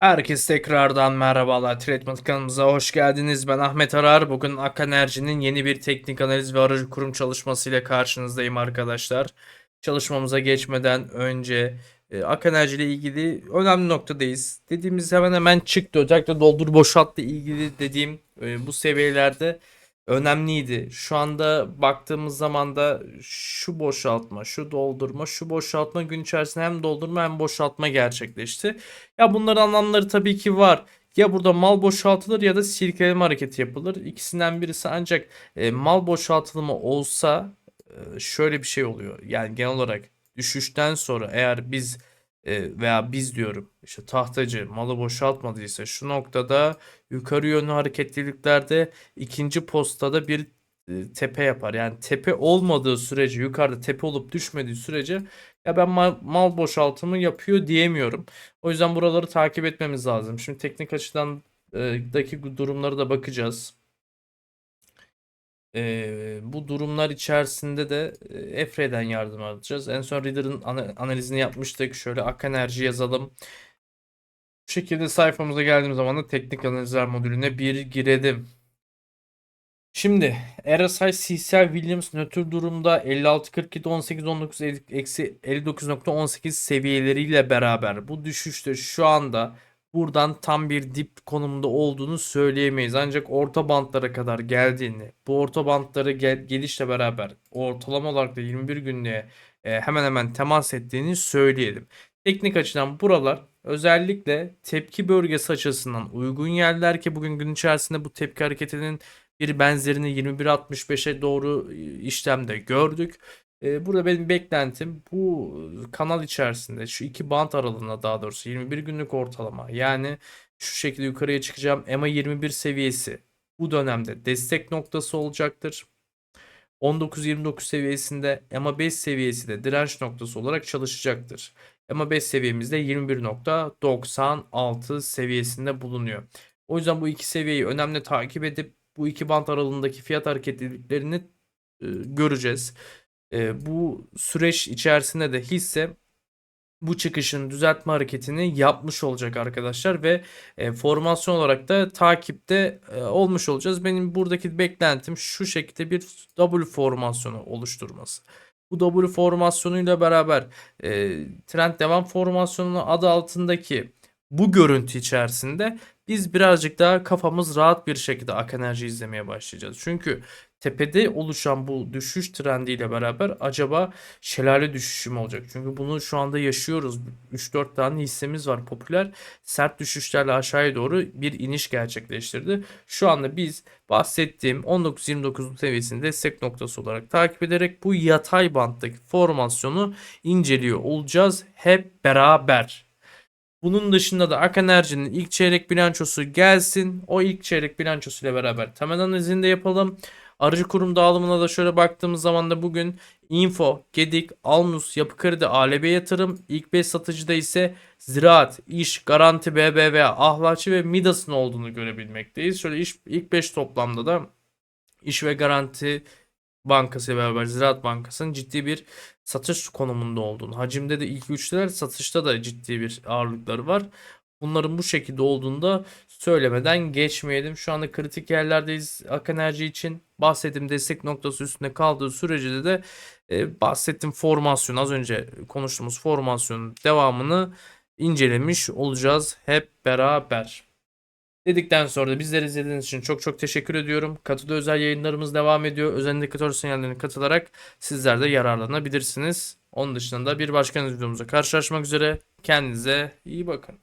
Herkes tekrardan merhabalar. Treatment kanalımıza hoş geldiniz. Ben Ahmet Arar. Bugün Ak Enerji'nin yeni bir teknik analiz ve aracı kurum çalışması ile karşınızdayım arkadaşlar. Çalışmamıza geçmeden önce e, Ak Enerji ile ilgili önemli noktadayız. Dediğimiz hemen hemen çıktı. Özellikle doldur boşaltla ilgili dediğim e, bu seviyelerde önemliydi. Şu anda baktığımız zaman da şu boşaltma, şu doldurma, şu boşaltma gün içerisinde hem doldurma hem boşaltma gerçekleşti. Ya bunların anlamları tabii ki var. Ya burada mal boşaltılır ya da silkeleme hareketi yapılır. İkisinden birisi ancak e, mal boşaltılımı olsa e, şöyle bir şey oluyor. Yani genel olarak düşüşten sonra eğer biz e, veya biz diyorum işte tahtacı malı boşaltmadıysa şu noktada yukarı yönlü hareketliliklerde ikinci postada bir e, tepe yapar. Yani tepe olmadığı sürece yukarıda tepe olup düşmediği sürece ya ben mal, mal boşaltımı yapıyor diyemiyorum. O yüzden buraları takip etmemiz lazım. Şimdi teknik açıdan e, daki durumlara da bakacağız. E, bu durumlar içerisinde de Efre'den yardım alacağız. En son Reader'ın ana- analizini yapmıştık. Şöyle Ak Enerji yazalım. Bu şekilde sayfamıza geldiğim zaman da teknik analizler modülüne bir girelim. Şimdi RSI CCL Williams nötr durumda 56 47 18 19 eksi 59.18 seviyeleriyle beraber bu düşüşte şu anda buradan tam bir dip konumunda olduğunu söyleyemeyiz. Ancak orta bantlara kadar geldiğini, bu orta bantlara gel gelişle beraber ortalama olarak da 21 günlüğe e, hemen hemen temas ettiğini söyleyelim. Teknik açıdan buralar özellikle tepki bölgesi açısından uygun yerler ki bugün gün içerisinde bu tepki hareketinin bir benzerini 21.65'e doğru işlemde gördük. E, Burada benim beklentim bu kanal içerisinde şu iki bant aralığında daha doğrusu 21 günlük ortalama yani şu şekilde yukarıya çıkacağım EMA 21 seviyesi bu dönemde destek noktası olacaktır. 19-29 seviyesinde EMA 5 seviyesi de direnç noktası olarak çalışacaktır. EMA 5 seviyemizde 21.96 seviyesinde bulunuyor. O yüzden bu iki seviyeyi önemli takip edip bu iki bant aralığındaki fiyat hareketliliklerini e, göreceğiz. E, bu süreç içerisinde de hisse bu çıkışın düzeltme hareketini yapmış olacak arkadaşlar ve e, formasyon olarak da takipte e, olmuş olacağız. Benim buradaki beklentim şu şekilde bir W formasyonu oluşturması. Bu W formasyonuyla beraber e, trend devam formasyonu adı altındaki bu görüntü içerisinde biz birazcık daha kafamız rahat bir şekilde Ak Enerji izlemeye başlayacağız. Çünkü tepede oluşan bu düşüş trendiyle beraber acaba şelale düşüşü mü olacak? Çünkü bunu şu anda yaşıyoruz. 3-4 tane hissemiz var popüler. Sert düşüşlerle aşağıya doğru bir iniş gerçekleştirdi. Şu anda biz bahsettiğim 19-29 seviyesini destek noktası olarak takip ederek bu yatay banttaki formasyonu inceliyor olacağız hep beraber. Bunun dışında da Ak Enerji'nin ilk çeyrek bilançosu gelsin. O ilk çeyrek bilançosu ile beraber temel analizini de yapalım. Aracı kurum dağılımına da şöyle baktığımız zaman da bugün Info, Gedik, Almus, Yapı Kredi, ALB Yatırım, ilk 5 satıcıda ise Ziraat, İş, Garanti, BBV, Ahlaçı ve Midas'ın olduğunu görebilmekteyiz. Şöyle iş, ilk 5 toplamda da İş ve Garanti Bankası ile beraber Ziraat Bankası'nın ciddi bir satış konumunda olduğunu, hacimde de ilk üçler satışta da ciddi bir ağırlıkları var. Bunların bu şekilde olduğunu da söylemeden geçmeyelim. Şu anda kritik yerlerdeyiz Ak için. Bahsettiğim destek noktası üstünde kaldığı sürece de e, bahsettiğim formasyon az önce konuştuğumuz formasyonun devamını incelemiş olacağız hep beraber. Dedikten sonra da bizleri izlediğiniz için çok çok teşekkür ediyorum. Katıda özel yayınlarımız devam ediyor. Özel indikatör sinyallerine katılarak sizler de yararlanabilirsiniz. Onun dışında bir başka videomuzda karşılaşmak üzere. Kendinize iyi bakın.